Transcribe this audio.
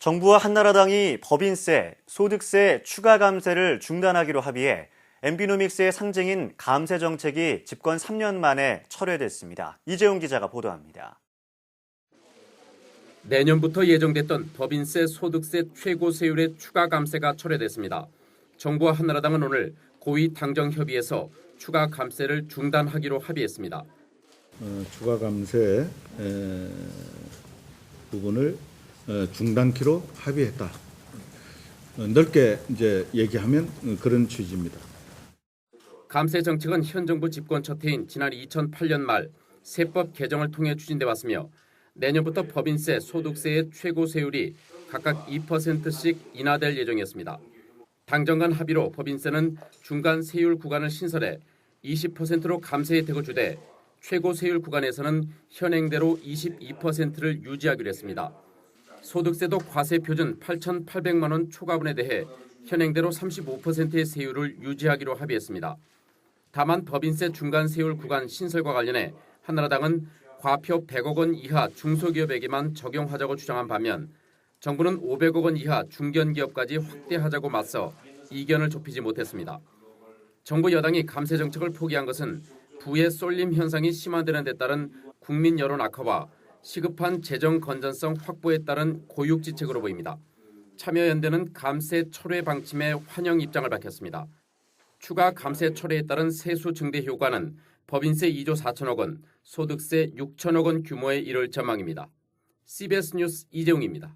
정부와 한나라당이 법인세, 소득세 추가 감세를 중단하기로 합의해 엠비노믹스의 상징인 감세 정책이 집권 3년 만에 철회됐습니다. 이재용 기자가 보도합니다. 내년부터 예정됐던 법인세 소득세 최고 세율의 추가 감세가 철회됐습니다. 정부와 한나라당은 오늘 고위 당정 협의에서 추가 감세를 중단하기로 합의했습니다. 어, 추가 감세 에, 부분을 어, 중단키로 합의했다. 어, 넓게 이제 얘기하면 어, 그런 취지입니다. 감세 정책은 현 정부 집권 첫 해인 지난 2008년 말 세법 개정을 통해 추진돼 왔으며 내년부터 법인세, 소득세의 최고 세율이 각각 2%씩 인하될 예정이었습니다. 당정 간 합의로 법인세는 중간 세율 구간을 신설해 20%로 감세 혜택을 주되 최고 세율 구간에서는 현행대로 22%를 유지하기로 했습니다. 소득세도 과세 표준 8,800만 원 초과분에 대해 현행대로 35%의 세율을 유지하기로 합의했습니다. 다만 법인세 중간 세율 구간 신설과 관련해 한나라당은 과표 100억 원 이하 중소기업에게만 적용하자고 주장한 반면 정부는 500억 원 이하 중견기업까지 확대하자고 맞서 이견을 좁히지 못했습니다. 정부 여당이 감세 정책을 포기한 것은 부의 쏠림 현상이 심화되는 데 따른 국민 여론 악화와 시급한 재정 건전성 확보에 따른 고육지책으로 보입니다. 참여연대는 감세 철회 방침에 환영 입장을 밝혔습니다. 추가 감세 철회에 따른 세수 증대 효과는 법인세 2조 4천억 원, 소득세 6천억 원 규모에 이를 전망입니다. CBS 뉴스 이재웅입니다.